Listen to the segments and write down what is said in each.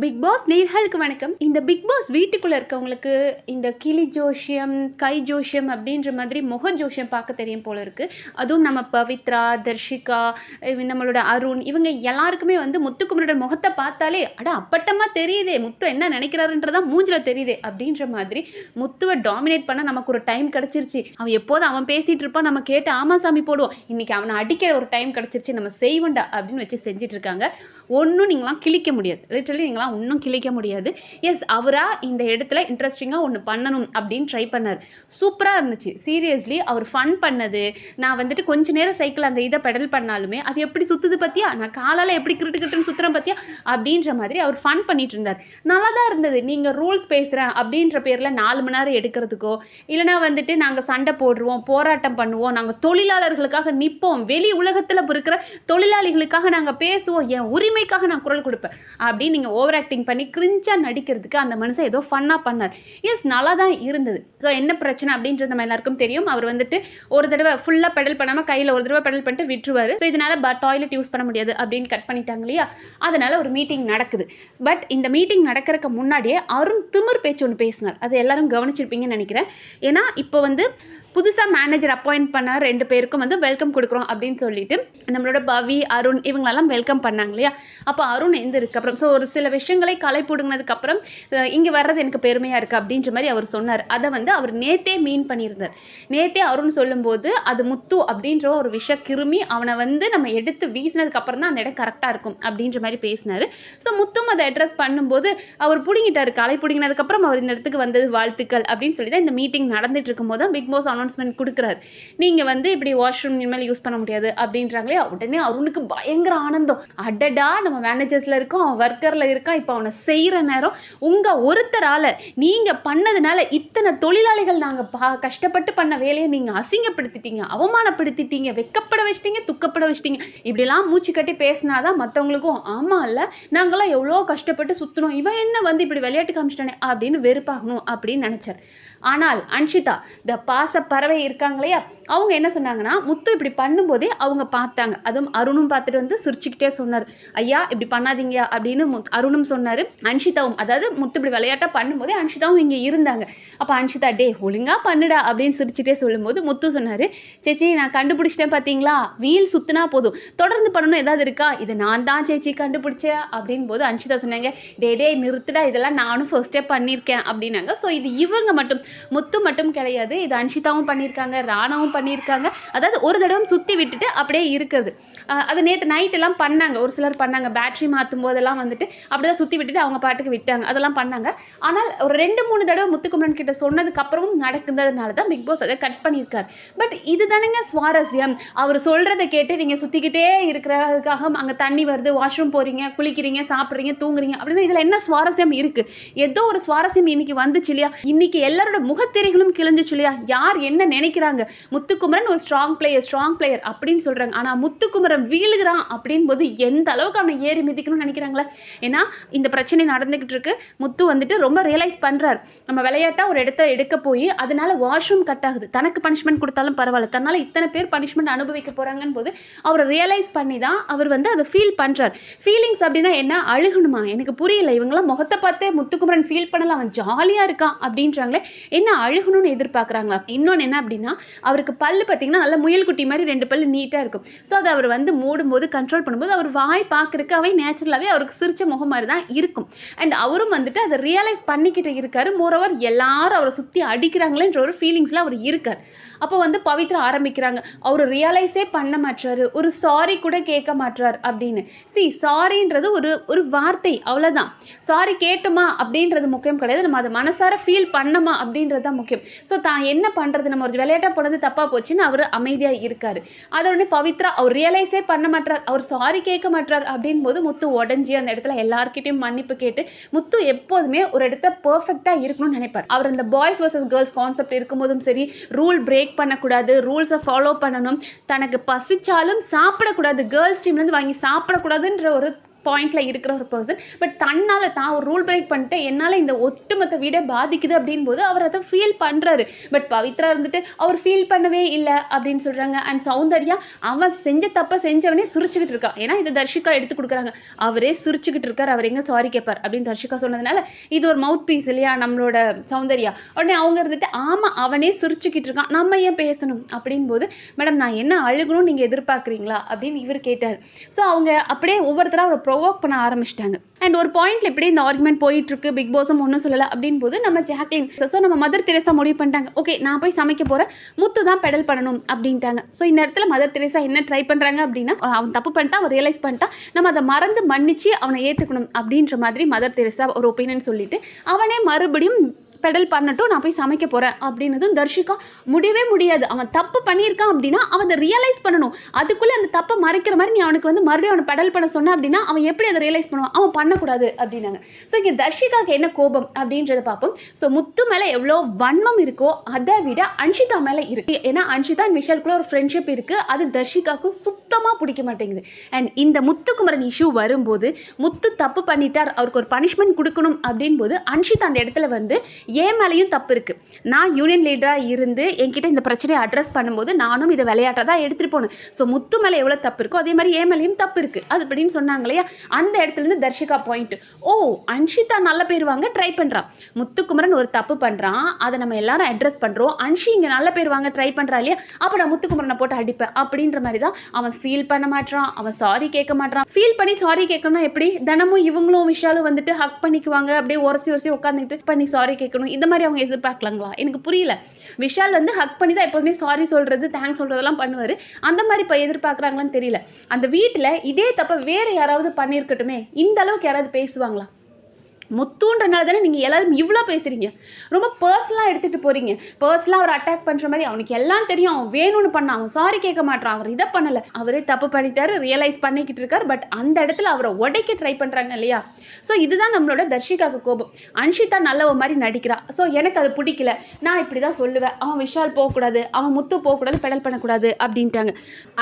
Big pass நேர்களுக்கு வணக்கம். இந்த பிக் பாஸ் வீட்டுக்குள்ளே இருக்கவங்களுக்கு இந்த கிளி ஜோஷியம் கை ஜோஷியம் அப்படின்ற மாதிரி முக ஜோஷியம் பார்க்க தெரியும் போல இருக்கு. அதுவும் நம்ம பவித்ரா தர்ஷிகா நம்மளோட அருண் இவங்க எல்லாருக்குமே வந்து முத்துக்குமரோட முகத்தை பார்த்தாலே அட அப்பட்டமாக தெரியுதே முத்து என்ன நினைக்கிறாருன்றதான் மூஞ்சில தெரியுதே அப்படின்ற மாதிரி முத்துவை டாமினேட் பண்ண நமக்கு ஒரு டைம் கிடச்சிருச்சு. அவன் எப்போதும் அவன் பேசிட்டு இருப்பான் நம்ம கேட்டு ஆமா சாமி போடுவோம். இன்னைக்கு அவனை அடிக்கிற ஒரு டைம் கிடச்சிருச்சு நம்ம செய்வோண்டா அப்படின்னு வச்சு செஞ்சுட்டு இருக்காங்க. ஒன்றும் நீங்களாம் கிழிக்க முடியாது. லிட்டரலி நீங்களாம் ஒன்றும் கிழிக்க முடியாது. எஸ் அவராக இந்த இடத்துல இன்ட்ரெஸ்டிங்காக ஒன்று பண்ணணும் அப்படின்னு ட்ரை பண்ணார். சூப்பராக இருந்துச்சு. சீரியஸ்லி அவர் ஃபன் பண்ணது. நான் வந்துட்டு கொஞ்ச நேரம் சைக்கிள் அந்த இதை பெடல் பண்ணாலுமே அது எப்படி சுற்றுது பற்றியா நான் காலால் எப்படி கிருட்டு கிருட்டுன்னு சுற்றுறேன் பற்றியா அப்படின்ற மாதிரி அவர் ஃபன் பண்ணிட்டு இருந்தார். நல்லா தான் இருந்தது. நீங்கள் ரூல்ஸ் பேசுகிறேன் அப்படின்ற பேரில் நாலு மணி நேரம் எடுக்கிறதுக்கோ இல்லைனா வந்துட்டு நாங்கள் சண்டை போடுவோம் போராட்டம் பண்ணுவோம் நாங்கள் தொழிலாளர்களுக்காக நிற்போம் வெளி உலகத்தில் இருக்கிற தொழிலாளிகளுக்காக நாங்கள் பேசுவோம் என் உரிமைக்காக நான் குரல் கொடுப்பேன் அப்படின்னு நீங்கள் ஓவர் ஆக்டிங் பண்ணி கிரிஞ்சாக நடிக்கிறதுக்கு அந்த மனுஷன் ஏதோ ஃபன்னாக பண்ணார். எஸ் நல்லா தான் இருந்தது. ஸோ என்ன பிரச்சனை அப்படின்றது நம்ம எல்லாருக்கும் தெரியும். அவர் வந்துட்டு ஒரு தடவை ஃபுல்லாக பெடல் பண்ணாமல் கையில் ஒரு தடவை பெடல் பண்ணிட்டு விட்டுருவார். ஸோ இதனால் டாய்லெட் யூஸ் பண்ண முடியாது அப்படின்னு கட் பண்ணிட்டாங்க இல்லையா? அதனால் ஒரு மீட்டிங் நடக்குது. பட் இந்த மீட்டிங் நடக்கிறதுக்கு முன்னாடியே அருண் திமிர் பேச்சு ஒன்று பேசினார். அது எல்லாரும் கவனிச்சிருப்பீங்கன்னு நினைக்கிறேன். ஏன்னா இப்போ வந்து புதுசாக மேனேஜர் அப்பாயிண்ட் பண்ண ரெண்டு பேருக்கும் வந்து வெல்கம் கொடுக்குறோம் அப்படின்னு சொல்லிட்டு நம்மளோட பவி அருண் இவங்களெல்லாம் வெல்கம் பண்ணாங்க இல்லையா? அப்போ அருண் எந்திரிக்கு அப்புறம் ஸோ ஒரு சில விஷயங்களை களை பிடுங்கினதுக்கப்புறம் இங்கே வர்றது எனக்கு பெருமையாக இருக்குது அப்படின்ற மாதிரி அவர் சொன்னார். அதை வந்து அவர் நேத்தே மீன் பண்ணியிருந்தார். நேத்தே அருண் சொல்லும்போது அது முத்து அப்படின்ற ஒரு விஷ கிருமி அவனை வந்து நம்ம எடுத்து வீசினதுக்கப்புறம் தான் அந்த இடம் கரெக்டாக இருக்கும் அப்படின்ற மாதிரி பேசினார். ஸோ முத்தும் அதை அட்ரஸ் பண்ணும்போது அவர் பிடிங்கிட்டார். களை பிடுங்கினதுக்கப்புறம் அவர் இந்த இடத்துக்கு வந்தது வாழ்த்துக்கள் அப்படின்னு சொல்லி தான் இந்த மீட்டிங் நடந்துட்டு இருக்கும்போது தான் பிக் பாஸ் அனௌன்ஸ்மெண்ட் கொடுக்குறாரு. நீங்கள் வந்து இப்படி வாஷ்ரூம் இனிமேல் யூஸ் பண்ண முடியாது அப்படின்றாங்களே உடனே அருணுக்கு பயங்கர ஆனந்தம். அடடா நம்ம மேனேஜர்ஸில் இருக்கோம் அவன் ஒர்க்கரில் இருக்கான் இப்போ அவனை செய்கிற நேரம். உங்கள் ஒருத்தரால் நீங்கள் பண்ணதுனால இத்தனை தொழிலாளிகள் நாங்கள் பா கஷ்டப்பட்டு பண்ண வேலையை நீங்கள் அசிங்கப்படுத்திட்டீங்க அவமானப்படுத்திட்டீங்க வெக்கப்பட வச்சிட்டீங்க துக்கப்பட வச்சிட்டீங்க. இப்படிலாம் மூச்சு கட்டி பேசினாதான் மற்றவங்களுக்கும் ஆமாம் இல்லை நாங்களாம் எவ்வளோ கஷ்டப்பட்டு சுற்றுனோம் இவன் என்ன வந்து இப்படி விளையாட்டு காமிச்சிட்டானே அப்படின்னு வெறுப்பாகணும் அப்படின்னு நினச்சார். ஆனால் அன்ஷிதா த பாச பறவை இருக்காங்க இல்லையா? அவங்க என்ன சொன்னாங்கன்னா முத்து இப்படி பண்ணும்போதே அவங்க பார்த்தாங்க. அதுவும் அருணும் பார்த்துட்டு வந்து சிரிச்சுக்கிட்டே சொன்னார். ஐயா இப்படி பண்ணாதீங்க அப்படின்னு முத் அருணும் சொன்னார். அன்ஷிதாவும் அதாவது முத்து இப்படி விளையாட்டாக பண்ணும்போதே அன்ஷிதாவும் இங்கே இருந்தாங்க. அப்போ அன்ஷிதா டே ஒழுங்காக பண்ணுடா அப்படின்னு சிரிச்சுட்டே சொல்லும்போது முத்து சொன்னார் சேச்சி நான் கண்டுபிடிச்சிட்டேன் பார்த்தீங்களா வீல் சுத்தினா போதும். தொடர்ந்து பண்ணணும் ஏதாவது இருக்கா? இதை நான் தான் சேச்சி கண்டுபிடிச்சேன் அப்படின் போது அன்ஷிதா சொன்னாங்க டே டே நிறுத்துடா. இதெல்லாம் நானும் ஃபர்ஸ்டே பண்ணியிருக்கேன் அப்படின்னாங்க. ஸோ இது இவங்க மட்டும் முத்து மட்டும் கிடையாது. இது அன்ஷிதாவும் பண்ணியிருக்காங்க ராணாவும் பண்ணியிருக்காங்க. அதாவது ஒரு தடவை சுற்றி விட்டுட்டு அப்படியே இருக்குது. அது நேற்று நைட்டெல்லாம் பண்ணாங்க. ஒரு சிலர் பண்ணாங்க. பேட்ரி மாற்றும் போதெல்லாம் வந்துட்டு அப்படி தான் சுற்றி விட்டுட்டு அவங்க பாட்டுக்கு விட்டாங்க. அதெல்லாம் பண்ணாங்க. ஆனால் ஒரு ரெண்டு மூணு தடவை முத்துக்குமரன் கிட்ட சொன்னதுக்கப்புறமும் நடக்குதுனால தான் பிக் பாஸ் அதை கட் பண்ணியிருக்காரு. பட் இது தானேங்க சுவாரஸ்யம். அவர் சொல்கிறத கேட்டு நீங்கள் சுற்றிக்கிட்டே இருக்கிறதுக்காக அங்கே தண்ணி வருது வாஷ்ரூம் போகிறீங்க குளிக்கிறீங்க சாப்பிட்றீங்க தூங்குறீங்க அப்படின்னு இதில் என்ன சுவாரஸ்யம் இருக்குது ஏதோ ஒரு சுவாரஸ்யம் இன்னைக்கு வந்துச்சு இல்லையா? இன்னைக்கு எல்லாரோட முகத்திரைகளும் கிழிஞ்சிச்சு இல்லையா? யார் என்ன நினைக்கிறாங்க? முத்துக்குமரன் ஒரு ஸ்ட்ராங் பிளேயர் ஸ்ட்ராங் பிளேயர் அப்படின்னு சொல்கிறாங்க ஆனால் முத்துக்குமரன் வீழுகிறான் அப்படின் போது எந்த அளவுக்கு அவனை ஏறி மிதிக்கணும்னு நினைக்கிறாங்களே? ஏன்னா இந்த பிரச்சனை நடந்துக்கிட்டு இருக்கு. முத்து வந்துட்டு ரொம்ப ரியலைஸ் பண்ணுறாரு நம்ம விளையாட்டாக ஒரு இடத்த எடுக்க போய் அதனால வாஷ்ரூம் கட் ஆகுது. தனக்கு பனிஷ்மெண்ட் கொடுத்தாலும் பரவாயில்ல. தன்னால் இத்தனை பேர் பனிஷ்மெண்ட் அனுபவிக்க போகிறாங்கன்னு போது அவர் ரியலைஸ் பண்ணி தான் அவர் வந்து அதை ஃபீல் பண்ணுறார் ஃபீலிங்ஸ் அப்படின்னா என்ன? அழுகணுமா? எனக்கு புரியல. இவங்களாம் முகத்தை பார்த்தே முத்துக்குமரன் ஃபீல் பண்ணல. அவன் ஜாலியாக இருக்கான் அப்படின்றாங்களே. என்ன அழுகணும்னு எதிர்பார்க்குறாங்களா? இன்னொன்று என்ன அப்படின்னா அவருக்கு பல்லு பார்த்தீங்கன்னா நல்ல முயல் குட்டி மாதிரி ரெண்டு பல்லு நீட்டாக இருக்கும். ஸோ அது அவர் வந்து மூடும்போது கண்ட்ரோல் பண்ணும்போது அவர் வாய் பார்க்குறக்கு அவை நேச்சுரலாகவே அவருக்கு சிரிச்ச முகம் மாதிரி தான் இருக்கும். அண்ட் அவரும் வந்துட்டு அதை ரியலைஸ் பண்ணிக்கிட்டு இருக்காரு. மோரோவர் எல்லாரும் அவரை சுற்றி அடிக்கிறாங்களேன்ற ஒரு ஃபீலிங்ஸில் அவர் இருக்கார். அப்போ வந்து பவித்ரா ஆரம்பிக்கிறாங்க. அவர் ரியலைஸே பண்ண மாட்டாரு ஒரு சாரி கூட கேட்க மாட்டார் அப்படின்னு. சி சாரின்றது ஒரு ஒரு வார்த்தை அவ்வளோதான் சாரி கேட்டோமா அப்படின்றது முக்கியம் கிடையாது. நம்ம அதை மனசார ஃபீல் பண்ணமா அப்படின்றது தான் முக்கியம். ஸோ தான் என்ன பண்ணுறது நம்ம ஒரு விளையாட்டாக போனது தப்பாக போச்சுன்னு அவர் அமைதியாக இருக்கார். அதோடனே பவித்ரா அவர் ரியலைஸே பண்ண மாட்டார் அவர் சாரி கேட்க மாட்டார் அப்படின் போது முத்து உடஞ்சி அந்த இடத்துல எல்லாருக்கிட்டையும் மன்னிப்பு கேட்டு முத்து எப்போதுமே ஒரு இடத்த பர்ஃபெக்டாக இருக்கணும்னு நினைப்பார். அவர் அந்த பாய்ஸ் வர்சஸ் கேர்ள்ஸ் கான்செப்ட் இருக்கும்போதும் சரி ரூல் பிரேக் பண்ணக்கூடாது ரூல்ஸை ஃபாலோ பண்ணணும். தனக்கு பசிச்சாலும் சாப்பிடக்கூடாது. கேர்ள்ஸ் டீம்லேருந்து வாங்கி சாப்பிடக்கூடாதுன்ற ஒரு பாயிண்ட்டில் இருக்கிற ஒரு பர்சன் பட் தன்னால் தான் ஒரு ரூல் பிரேக் பண்ணிட்டு என்னால் இந்த ஒட்டுமொத்த வீடை பாதிக்குது அப்படின் போது அவர் அதை ஃபீல் பண்ணுறாரு பட் பவித்ரா இருந்துட்டு அவர் ஃபீல் பண்ணவே இல்லை அப்படின்னு சொல்கிறாங்க அண்ட் சௌந்தர்யா அவன் செஞ்ச தப்பை செஞ்சவனே சிரிச்சுக்கிட்டு இருக்கான் ஏன்னா இது தர்ஷிகா எடுத்து கொடுக்குறாங்க. அவரே சிரிச்சுக்கிட்டு இருக்கார். அவர் எங்கே சாரி கேட்பார் அப்படின்னு தர்ஷிகா சொன்னதுனால இது ஒரு மவுத் பீஸ் இல்லையா நம்மளோட சௌந்தர்யா? உடனே அவங்க இருந்துட்டு ஆமாம் அவனே சிரிச்சுக்கிட்டு இருக்கான். நம்ம ஏன் பேசணும்? அப்படின் போது மேடம் நான் என்ன அழுகணும்னு நீங்கள் எதிர்பார்க்குறீங்களா? அப்படின்னு இவர் கேட்டார். ஸோ அவங்க அப்படியே ஒவ்வொருத்தராக அவரை ப்ரொவோக் பண்ண ஆரம்பிச்சிட்டாங்க. அண்ட் ஒரு பாயிண்ட்ல எப்படி இந்த ஆர்குமெண்ட் போயிட்டு இருக்கு பிக் பாஸும் ஒன்றும் சொல்லலை அப்படின் போது நம்ம ஜாக்லின் ஸோ நம்ம மதர் தெரேசா முடிவு பண்ணிட்டாங்க. ஓகே நான் போய் சமைக்க போகிறேன் முத்து தான் பெடல் பண்ணணும் அப்படின்ட்டாங்க. ஸோ இந்த இடத்துல மதர் தெரேசா என்ன ட்ரை பண்ணுறாங்க அப்படின்னா அவன் தப்பு பண்ணிட்டா அவன் ரியலைஸ் பண்ணிட்டான் நம்ம அதை மறந்து மன்னிச்சு அவனை ஏற்றுக்கணும் அப்படின்ற மாதிரி மதர் தெரேசா ஒரு ஒப்பீனியன் சொல்லிட்டு அவனே மறுபடியும் பெடல் பண்ணட்டும் நான் போய் சமைக்க போகிறேன் அப்படின்னதும் தர்ஷிகா முடியவே முடியாது. அவன் தப்பு பண்ணியிருக்கான் அப்படின்னா அவன் அதை ரியலைஸ் பண்ணணும். அதுக்குள்ளே அந்த தப்பை மறைக்கிற மாதிரி நீ அவனுக்கு வந்து மறுபடியும் அவனை பெடல் பண்ண சொன்ன அப்படின்னா அவன் எப்படி அதை ரியலைஸ் பண்ணுவான்? அவன் பண்ணக்கூடாது அப்படின்னாங்க. ஸோ இங்கே தர்ஷிகாவுக்கு என்ன கோபம் அப்படின்றத பார்ப்போம். ஸோ முத்து மேலே எவ்வளோ வன்மம் இருக்கோ அதை விட அன்ஷிதா மேலே இருக்குது ஏன்னா அன்ஷிதா அண்ட் விஷாலுக்குள்ள ஒரு ஃப்ரெண்ட்ஷிப் இருக்குது அது தர்ஷிகாவுக்கு சுத்தமாக பிடிக்க மாட்டேங்குது. அண்ட் இந்த முத்துக்குமரன் இஷ்யூ வரும்போது முத்து தப்பு பண்ணிட்டார் அவருக்கு ஒரு பனிஷ்மெண்ட் கொடுக்கணும் அப்படின் போது அன்ஷிதா அந்த இடத்துல வந்து என் மேலேயும் தப்பு இருக்குது நான் யூனியன் லீடராக இருந்து என்கிட்ட இந்த பிரச்சனையை அட்ரஸ் பண்ணும்போது நானும் இதை விளையாட்டாக தான் எடுத்துகிட்டு போனேன். ஸோ முத்து மேலே எவ்வளோ தப்பு இருக்கோ அதே மாதிரி என் மேலேயும் தப்பு இருக்குது அது அப்படின்னு சொன்னாங்க இல்லையா? அந்த இடத்துலேருந்து தர்ஷிகா பாயிண்ட் ஓ அன்ஷிதா நல்ல பேர் வாங்க ட்ரை பண்ணுறான் முத்துக்குமரன் ஒரு தப்பு பண்ணுறான் அதை நம்ம எல்லாரும் அட்ரஸ் பண்ணுறோம் அன்ஷி இங்கே நல்ல பேர் வாங்க ட்ரை பண்ணுறா இல்லையா? அப்போ நான் முத்துக்குமரனை போட்டு அடிப்பேன். அப்படின்ற மாதிரி தான் அவன் ஃபீல் பண்ண மாட்டான் அவன் சாரி கேட்க மாட்டான் ஃபீல் பண்ணி சாரி கேட்கணும்னா எப்படி? தினமும் இவங்களும் விஷாலும் வந்துட்டு ஹக் பண்ணிக்குவாங்க. அப்படியே உரசி உரசி உட்காந்துக்கிட்டு பண்ணி சாரி கேட்கணும். இந்த மாதிரி அவங்க எதிர்பார்க்கலாங்களா? எனக்கு புரியல. விஷால் வந்து ஹக் பண்ணி தான் எப்போதுமே சாரி சொல்கிறது தேங்க்ஸ் சொல்கிறதெல்லாம் பண்ணுவார். அந்த மாதிரி இப்போ எதிர்பார்க்குறாங்களான்னு தெரியல. அந்த வீட்டில் இதே தப்பை வேறு யாராவது பண்ணியிருக்கட்டுமே இந்த அளவுக்கு யாராவது பேசுவாங்களா? முத்துன்றனால தானே நீங்கள் எல்லாரும் இவ்வளோ பேசுகிறீங்க ரொம்ப பர்சனலாக எடுத்துகிட்டு போகிறீங்க பர்சனலாக அவர் அட்டாக் பண்ணுற மாதிரி அவனுக்கு எல்லாம் தெரியும். அவன் வேணும்னு பண்ணான். அவன் சாரி கேட்க மாட்டான். அவர் இதை பண்ணலை. அவரே தப்பு பண்ணிட்டாரு ரியலைஸ் பண்ணிக்கிட்டு இருக்கார். பட் அந்த இடத்துல அவரை உடைக்க ட்ரை பண்ணுறாங்க இல்லையா? ஸோ இதுதான் நம்மளோட தர்ஷிகாக்கு கோபம். அன்ஷிதா நல்லவ மாதிரி நடிக்கிறா. ஸோ எனக்கு அது பிடிக்கல. நான் இப்படி தான் சொல்லுவேன். அவன் விஷால் போகக்கூடாது. அவன் முத்து போகக்கூடாது. பெடல் பண்ணக்கூடாது அப்படின்ட்டாங்க.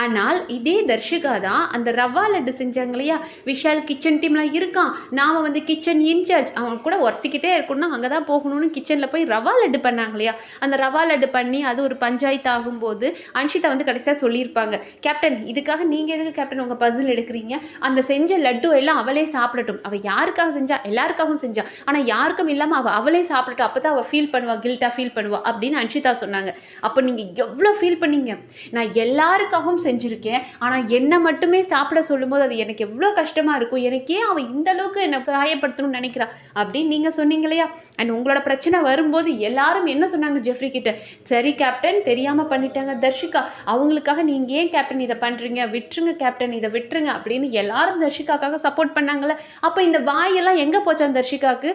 ஆனால் இதே தர்ஷிகா தான் அந்த ரவா லட்டு செஞ்சாங்க இல்லையா? விஷால் கிச்சன் டீம்லாம் இருக்கான். நாம் வந்து கிச்சன் இன்சார்ஜ் அவன் கூட உரசிக்கிட்டே இருக்கணும்னா அங்கே தான் போகணும்னு கிச்சனில் போய் ரவா லட்டு பண்ணாங்க இல்லையா? அந்த ரவா லட்டு பண்ணி அது ஒரு பஞ்சாயத்து ஆகும்போது அன்ஷிதா வந்து கடைசியாக சொல்லியிருப்பாங்க. கேப்டன் இதுக்காக நீங்கள் எதுக்கு கேப்டன் உங்கள் பசில் எடுக்கிறீங்க? அந்த செஞ்ச லட்டு எல்லாம் அவளே சாப்பிடட்டும். அவள் யாருக்காக செஞ்சா? எல்லாருக்காகவும் செஞ்சா. ஆனால் யாருக்கும் இல்லாமல் அவள் அவளே சாப்பிடட்டும். அப்போ தான் அவள் ஃபீல் பண்ணுவாள் கில்ட்டாக ஃபீல் பண்ணுவா அப்படின்னு அன்ஷிதா சொன்னாங்க. அப்போ நீங்கள் எவ்வளோ ஃபீல் பண்ணீங்க? நான் எல்லாருக்காகவும் செஞ்சுருக்கேன். ஆனால் என்னை மட்டுமே சாப்பிட சொல்லும்போது அது எனக்கு எவ்வளோ கஷ்டமாக இருக்கும். எனக்கே அவள் இந்த அளவுக்கு என்னை காயப்படுத்தணும்னு நினைக்கிறா? அப்படின்னு நீங்கள் சொன்னீங்க இல்லையா? அண்ட் உங்களோட பிரச்சனை வரும்போது எல்லாரும் என்ன சொன்னாங்க ஜெஃப்ரி கிட்ட? சரி கேப்டன் தெரியாமல் பண்ணிட்டாங்க தர்ஷிகா. அவங்களுக்காக நீங்கள் ஏன் கேப்டன் இதை பண்ணுறீங்க விட்டுருங்க கேப்டன் இதை விட்டுருங்க அப்படின்னு எல்லாரும் தர்ஷிகாக்காக சப்போர்ட் பண்ணாங்கல்ல. அப்போ இந்த வாயெல்லாம் எங்கே போச்சான் தர்ஷிகாவுக்கு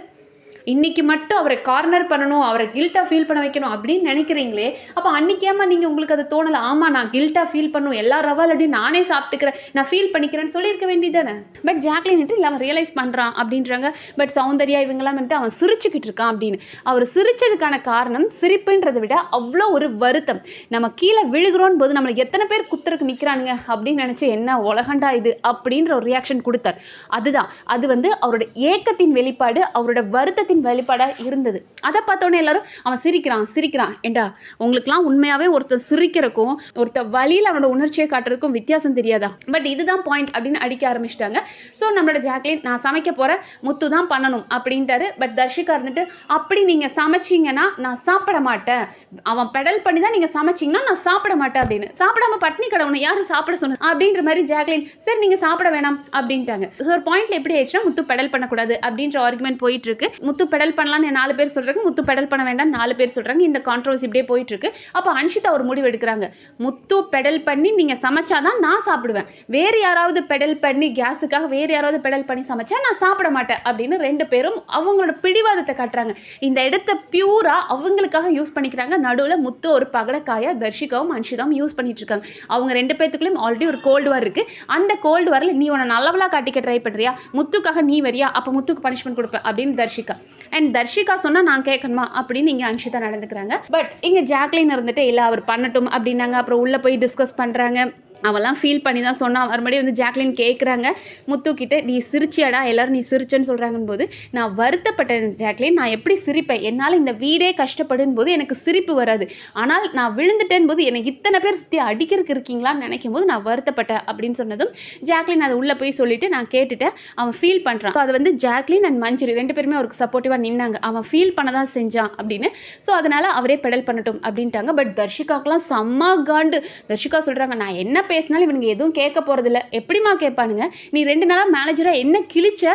இன்றைக்கி மட்டும் அவரை கார்னர் பண்ணணும் அவரை கில்ட்டாக ஃபீல் பண்ண வைக்கணும் அப்படின்னு நினைக்கிறீங்களே? அப்போ அன்றைக்கேமா நீங்கள் உங்களுக்கு அது தோணலை? ஆமாம் நான் கில்ட்டாக ஃபீல் பண்ணும். எல்லா ரவாலடியும் நானே சாப்பிட்டுக்கிறேன். நான் ஃபீல் பண்ணிக்கிறேன்னு சொல்லியிருக்க வேண்டியதானே பட் ஜாக்லின் வந்துட்டு இல்லை அவன் ரியலைஸ் பண்ணுறான் அப்படின்றாங்க. பட் சௌந்தர்யா இவங்கெல்லாம் வந்துட்டு அவன் சிரிச்சுக்கிட்டு இருக்கான் அப்படின்னு. அவர் சிரிச்சதுக்கான காரணம் சிரிப்புன்றதை விட அவ்வளோ ஒரு வருத்தம். நம்ம கீழே விழுகிறோன் போது நம்மளை எத்தனை பேர் குத்துறக்கு நிற்கிறானுங்க அப்படின்னு நினச்சி என்ன உலகண்டா இது அப்படின்ற ஒரு ரியாக்ஷன் கொடுத்தார். அதுதான். அது வந்து அவரோட ஏக்கத்தின் வெளிப்பாடு அவரோட வருத்தத்தின் வெளிப்பாடாக இருந்தது. அதை பார்த்தோன்னே எல்லாரும் அவன் சிரிக்கிறான் சிரிக்கிறான். ஏண்டா உங்களுக்குலாம் உண்மையாகவே ஒருத்தர் சிரிக்கிறக்கும் ஒருத்தர் வழியில் அவனோட உணர்ச்சியை காட்டுறதுக்கும் வித்தியாசம் தெரியாதா? பட் இதுதான் பாயிண்ட் அப்படின்னு அடிக்க ஆரம்பிச்சிட்டாங்க. ஸோ நம்மளோட ஜாக்லின் நான் சமைக்க போகிற முத்து தான் பண்ணணும் அப்படின்ட்டாரு. பட் தர்ஷிகா இருந்துட்டு அப்படி நீங்கள் சமைச்சீங்கன்னா நான் சாப்பிட மாட்டேன். அவன் பெடல் பண்ணி தான் நீங்கள் சமைச்சீங்கன்னா நான் சாப்பிட மாட்டேன் அப்படின்னு. சாப்பிடாம பட்னி கடவுனை யாரும் சாப்பிட சொன்னது அப்படின்ற மாதிரி ஜாக்லின் சரி நீங்கள் சாப்பிட வேணாம் அப்படின்ட்டாங்க. ஸோ ஒரு பாயிண்ட்ல எப்படி ஆயிடுச்சுன்னா முத்து பெடல் பண்ணக்கூடாது அப்படின்ற ஆர்குமெண்ட் போயிட்டு இருக்கு. முத்து முத்து பெடல் பண்ணலான்னு நாலு பேர் சொல்கிறாங்க முத்து பெடல் பண்ண வேண்டாம் நாலு பேர் சொல்கிறாங்க இந்த கான்ட்ரவர்சி இப்படியே போயிட்டுருக்கு. அப்போ அன்ஷிதா ஒரு முடிவு எடுக்கிறாங்க. முத்து பெடல் பண்ணி நீங்கள் சமைச்சாதான் நான் சாப்பிடுவேன். வேறு யாராவது பெடல் பண்ணி கேஸுக்காக வேறு யாராவது பெடல் பண்ணி சமைச்சா நான் சாப்பிட மாட்டேன் அப்படின்னு ரெண்டு பேரும் அவங்களோட பிடிவாதத்தை காட்டுறாங்க. இந்த இடத்த பியூராக அவங்களுக்காக யூஸ் பண்ணிக்கிறாங்க. நடுவில் முத்து ஒரு பகடக்காயா தர்ஷிகாவும் அன்ஷிதாவும் யூஸ் பண்ணிட்டு இருக்காங்க. அவங்க ரெண்டு பேத்துக்குள்ளேயும் ஆல்ரெடி ஒரு கோல்டு வார் இருக்குது அந்த கோல்டு வாரில் நீ உன்னை நல்லவளாக காட்டிக்க ட்ரை பண்ணுறியா முத்துக்காக நீ வரியா? அப்போ முத்துக்கு பனிஷ்மெண்ட் கொடுப்பேன் அப்படின்னு தர்ஷிகா. அண்ட் தர்ஷிகா சொன்னால் நான் கேட்கணுமா? அப்படின்னு இங்கே அன்ஷிதா நடந்துக்கிறாங்க. பட் இங்கே ஜாக்லின் இருந்துட்டு இல்லை அவர் பண்ணட்டும் அப்படின்னாங்க. அப்புறம் உள்ளே போய் டிஸ்கஸ் பண்ணுறாங்க அவெல்லாம் ஃபீல் பண்ணி தான் சொன்னான். மறுபடியும் வந்து ஜாக்லின் கேட்குறாங்க முத்துக்கிட்ட நீ சிரிச்சியாடா எல்லோரும் நீ சிரிச்சேன்னு சொல்கிறாங்கன்னு போது நான் வருத்தப்பட்டேன் ஜாக்லின். நான் எப்படி சிரிப்பேன்? என்னால் இந்த வீடே கஷ்டப்படும் போது எனக்கு சிரிப்பு வராது. ஆனால் நான் விழுந்துட்டேன் போது என்னை இத்தனை பேர் சுற்றி அடிக்கிறதுக்கு இருக்கீங்களான்னு நினைக்கும் போது நான் வருத்தப்பட்டேன் அப்படின்னு சொன்னதும் ஜாக்லின் அதை உள்ளே போய் சொல்லிட்டு நான் கேட்டுட்டேன். அவன் ஃபீல் பண்ணுறான் அது வந்து ஜாக்லின் அண்ட் மஞ்சுரி ரெண்டு பேருமே அவருக்கு சப்போர்ட்டிவாக நின்னாங்க. அவன் ஃபீல் பண்ண தான் செஞ்சான் அப்படின்னு. ஸோ அதனால் அவரே பெடல் பண்ணட்டும் அப்படின்ட்டாங்க. பட் தர்ஷிகாக்கெலாம் செம்ம காண்டு. தர்ஷிகா சொல்கிறாங்க நான் என்ன பேசினாலும் இவனுங்க எதுவும் கேட்க போகிறதில்ல எப்படிம்மா கேட்பானுங்க? நீ ரெண்டு நாளாக மேனேஜராக என்ன கிழிச்ச?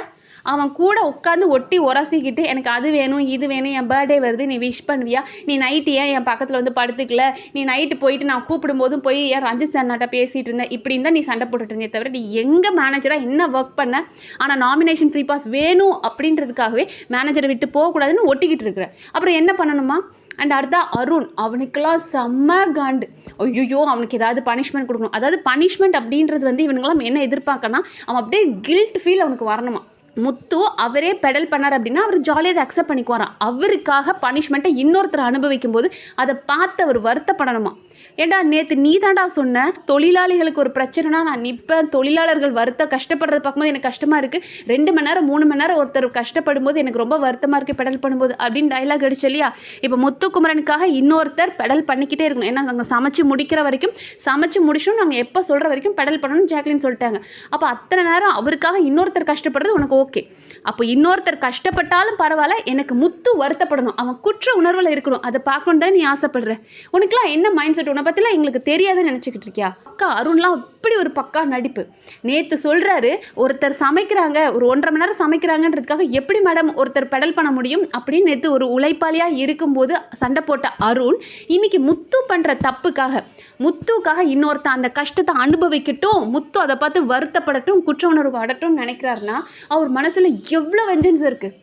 அவன் கூட உட்காந்து ஒட்டி உரசிக்கிட்டு எனக்கு அது வேணும் இது வேணும் என் பர்த்டே வருது நீ விஷ் பண்ணுவியா? நீ நைட்டு ஏன் என் பக்கத்தில் வந்து படுத்துக்கல? நீ நைட்டு போயிட்டு நான் கூப்பிடும்போதும் போய் ஏன் ரஞ்சித் சன்னாட்ட பேசிகிட்டு இருந்தேன். இப்படின்னு தான் நீ சண்டை போட்டுட்டு இருந்தே தவிர நீ எங்கே மேனேஜராக என்ன ஒர்க் பண்ண? ஆனால் நாமினேஷன் ஃப்ரீ பாஸ் வேணும் அப்படின்றதுக்காகவே மேனேஜரை விட்டு போகக்கூடாதுன்னு ஒட்டிக்கிட்டு இருக்கிற. அப்புறம் என்ன பண்ணணுமா? அண்ட் அடுத்தா அருண் அவனுக்கெல்லாம் செம்ம காண்டு. ஐயோ அவனுக்கு ஏதாவது பனிஷ்மெண்ட் கொடுக்கணும். அதாவது பனிஷ்மெண்ட் அப்படின்றது வந்து இவனுங்களாம் என்ன எதிர்பார்க்கனா அவன் அப்படியே கில்ட் ஃபீல் அவனுக்கு வரணுமா? முத்து அவரே பெடல் பண்ணார் அப்படின்னா அவர் ஜாலியாக அதை அக்செப்ட் பண்ணிக்குவாராம். அவருக்காக பனிஷ்மெண்ட்டை இன்னொருத்தர் அனுபவிக்கும் போது அதை பார்த்து அவர் வருத்தப்படணுமா? ஏண்டா நேற்று நீ தாண்டா சொன்ன? தொழிலாளிகளுக்கு ஒரு பிரச்சனைனா நான் நிற்பேன் தொழிலாளர்கள் வருத்த கஷ்டப்படுறது பார்க்கும்போது எனக்கு கஷ்டமாக இருக்குது ரெண்டு மணி நேரம் மூணு மணி நேரம் ஒருத்தர் கஷ்டப்படும் போது எனக்கு ரொம்ப வருத்தமாக இருக்குது பெடல் பண்ணும்போது அப்படின்னு டைலாக் அடிச்சு இல்லையா? இப்போ முத்துக்குமரனுக்காக இன்னொருத்தர் பெடல் பண்ணிக்கிட்டே இருக்கணும். ஏன்னா அங்கே சமைச்சு முடிக்கிற வரைக்கும் சமைச்சு முடிச்சோம் நாங்கள் எப்போ சொல்கிற வரைக்கும் பெடல் பண்ணணும்னு ஜாக்லின் சொல்லிட்டாங்க. அப்போ அத்தனை நேரம் அவருக்காக இன்னொருத்தர் கஷ்டப்படுறது உனக்கு ஓகே. அப்போ இன்னொருத்தர் கஷ்டப்பட்டாலும் பரவாயில்ல எனக்கு முத்து வருத்தப்படணும். அவன் குற்ற உணர்வில் இருக்கணும். அதை பார்க்கணும் தானே நீ ஆசைப்படுற. உனக்குலாம் என்ன மைண்ட் செட் உணவு பற்றிலாம் எங்களுக்கு தெரியாதுன்னு நினச்சிக்கிட்டு இருக்கியா? அக்கா அருண்லாம் இப்படி ஒரு பக்கா நடிப்பு. நேற்று சொல்கிறாரு ஒருத்தர் சமைக்கிறாங்க ஒரு ஒன்றரை மணி நேரம் சமைக்கிறாங்கன்றதுக்காக எப்படி மேடம் ஒருத்தர் பெடல் பண்ண முடியும்? அப்படின்னு நேற்று ஒரு உழைப்பாளியாக இருக்கும்போது சண்டை போட்ட அருண் இன்னைக்கு முத்து பண்ணுற தப்புக்காக முத்துக்காக இன்னொருத்தன் அந்த கஷ்டத்தை அனுபவிக்கட்டும் முத்து அதை பார்த்து வருத்தப்படட்டும் குற்ற உணர்வு அடட்டும் நினைக்கிறாருன்னா அவர் மனசில் எவ்வளோ வெஞ்சன்ஸ் இருக்குது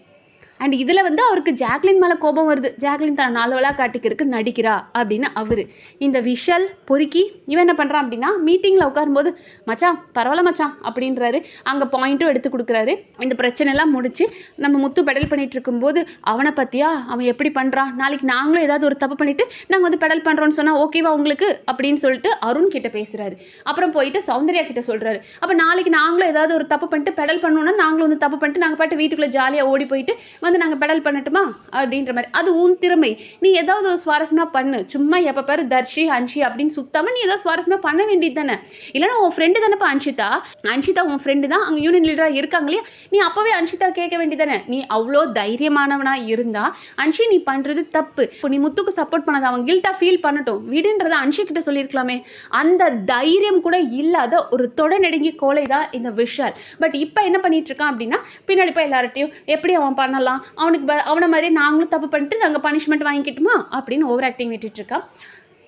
அண்ட் இதில் வந்து அவருக்கு ஜாக்லின் மேலே கோபம் வருது. ஜாக்லின் தன் நாலுவலாக காட்டிக்கிறதுக்கு நடிக்கிறா அப்படின்னு அவர். இந்த விஷல் பொறுக்கி இவன் என்ன பண்ணுறான் அப்படின்னா மீட்டிங்கில் உட்காரும்போது மச்சான் பரவாயில்ல மச்சான் அப்படின்றாரு. அங்கே பாயிண்ட்டும் எடுத்து கொடுக்குறாரு. இந்த பிரச்சனைலாம் முடிச்சு நம்ம முத்து பெடல் பண்ணிகிட்டு இருக்கும்போது அவனை பற்றியா அவன் எப்படி பண்ணுறான் நாளைக்கு நாங்களும் ஏதாவது ஒரு தப்பு பண்ணிவிட்டு நாங்கள் வந்து பெடல் பண்ணுறோன்னு சொன்னால் ஓகேவா உங்களுக்கு? அப்படின்னு சொல்லிட்டு அருண் கிட்ட பேசுகிறாரு அப்புறம் போயிட்டு சௌந்தர்யா கிட்ட சொல்கிறாரு அப்போ நாளைக்கு நாங்களும் ஏதாவது ஒரு தப்பு பண்ணிட்டு பெடல் பண்ணோன்னா நாங்களும் வந்து தப்பு பண்ணிட்டு நாங்கள் பாட்டு வீட்டுக்குள்ளே ஜாலியாக ஓடி போயிட்டு வந்து நாங்கள் பெடல் பண்ணட்டுமா? அப்படின்ற மாதிரி. அது உன் திறமை. நீ ஏதாவது ஒரு சுவாரஸ்யமாக பண்ணு. சும்மா எப்போ பேர் தர்ஷி அன்ஷி அப்படின்னு சுத்தாமல் நீ ஏதாவது சுவாரஸ்யமாக பண்ண வேண்டியது தானே. இல்லைனா உன் ஃப்ரெண்டு தானேப்பா அன்ஷிதா. அன்ஷிதா உன் ஃப்ரெண்டு தான். அங்கே யூனியன் லீடராக இருக்காங்க இல்லையா? நீ அப்போவே அன்ஷிதா கேட்க வேண்டியதானே நீ அவ்வளோ தைரியமானவனாக இருந்தா அன்ஷி நீ பண்ணுறது தப்பு. இப்போ நீ முத்துக்கு சப்போர்ட் பண்ணாத அவன் கில்ட்டாக ஃபீல் பண்ணட்டும். விடுன்றத அன்ஷி கிட்ட சொல்லியிருக்கலாமே. அந்த தைரியம் கூட இல்லாத ஒரு தொடநெடுங்கி கோலை தான் இந்த விஷால். பட் இப்போ என்ன பண்ணிட்டு இருக்கான் அப்படின்னா பின்னாடி போய் எல்லார்ட்டையும் எப்படி அவன் பண்ணலாம்? அவனுக்கு ப- அவனை மாதிரி நாங்களும் தப்பு பண்ணிட்டு நாங்கள் பனிஷ்மெண்ட் வாங்கிக்கிட்டுமா அப்படின்னு ஓவர் ஆக்டிங் விட்டுட்டுருக்கான்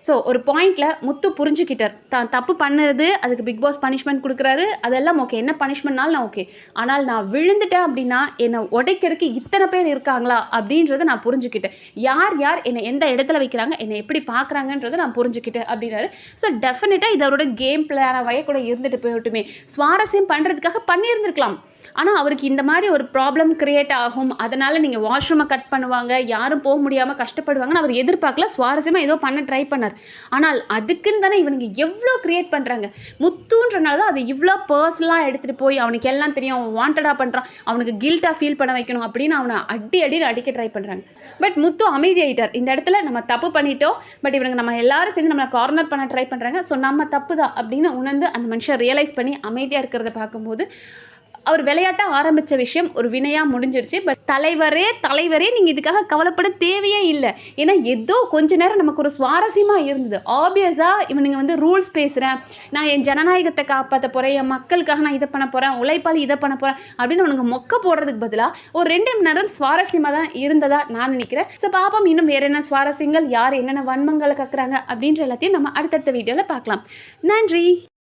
ஸோ ஒரு பாயிண்டில் முத்து புரிஞ்சுக்கிட்டார். தான் தப்பு பண்ணுறது அதுக்கு பிக் பாஸ் பனிஷ்மெண்ட் கொடுக்குறாரு அதெல்லாம் ஓகே என்ன பனிஷ்மெண்ட்னாலும் நான் ஓகே ஆனால் நான் விழுந்துட்டேன் அப்படின்னா என்னை உடைக்கிறதுக்கு இத்தனை பேர் இருக்காங்களா அப்படின்றத நான் புரிஞ்சுக்கிட்டேன். யார் யார் என்னை எந்த இடத்துல வைக்கிறாங்க என்னை எப்படி பார்க்குறாங்கன்றத நான் புரிஞ்சுக்கிட்டேன் அப்படின்னாரு. ஸோ டெஃபினட்டாக இதோட கேம் பிளானாகவே கூட இருந்துட்டு போயிட்டுமே. சுவாரஸ்யம் பண்ணுறதுக்காக பண்ணியிருந்திருக்கலாம். ஆனால் அவருக்கு இந்த மாதிரி ஒரு ப்ராப்ளம் கிரியேட் ஆகும். அதனால் நீங்கள் வாஷ்ரூமை கட் பண்ணுவாங்க. யாரும் போக முடியாமல் கஷ்டப்படுவாங்கன்னு அவர் எதிர்பார்க்கல. சுவாரஸ்யமாக ஏதோ பண்ண ட்ரை பண்ணார். ஆனால் அதுக்குன்னு தானே இவனுங்க எவ்வளோ கிரியேட் பண்ணுறாங்க முத்துன்றனால தான் அதை இவ்வளோ பர்சனலாக எடுத்துகிட்டு போய் அவனுக்கு எல்லாம் தெரியும். அவன் வாண்டடாக பண்ணுறான் அவனுக்கு கில்ட்டாக ஃபீல் பண்ண வைக்கணும் அப்படின்னு அவனை அடி அடி அடிக்க ட்ரை பண்ணுறாங்க பட் முத்து அமைதியாயிட்டார் இந்த இடத்துல நம்ம தப்பு பண்ணிட்டோம். பட் இவனுங்க நம்ம எல்லாரும் சேர்ந்து நம்மளை கார்னர் பண்ண ட்ரை பண்ணுறாங்க ஸோ நம்ம தப்பு தான் அப்படின்னு உணர்ந்து அந்த மனுஷன் ரியலைஸ் பண்ணி அமைதியாக இருக்கிறத பார்க்கும்போது அவர் விளையாட்ட ஆரம்பித்த விஷயம் ஒரு வினையாக முடிஞ்சிருச்சு. பட் தலைவரே தலைவரே நீங்கள் இதுக்காக கவலைப்பட தேவையே இல்லை. ஏன்னா ஏதோ கொஞ்ச நேரம் நமக்கு ஒரு சுவாரஸ்யமாக இருந்தது. ஆப்வியஸாக இவனுங்க வந்து ரூல்ஸ் பேசுகிறேன் நான் என் ஜனநாயகத்தை காப்பாற்ற போகிறேன் என் மக்களுக்காக நான் இதை பண்ண போகிறேன் உழைப்பால் இதை பண்ண போகிறேன் அப்படின்னு அவனுங்க மொக்க போடுறதுக்கு பதிலாக ஒரு ரெண்டு மணி நேரம் சுவாரஸ்யமாக தான் இருந்ததா நான் நினைக்கிறேன். ஸோ பாப்போம் இன்னும் வேறு என்ன சுவாரஸ்யங்கள்? யார் என்னென்ன வன்மங்களை கக்குறாங்க? அப்படின்ற எல்லாத்தையும் நம்ம அடுத்தடுத்த வீடியோவில் பார்க்கலாம். நன்றி!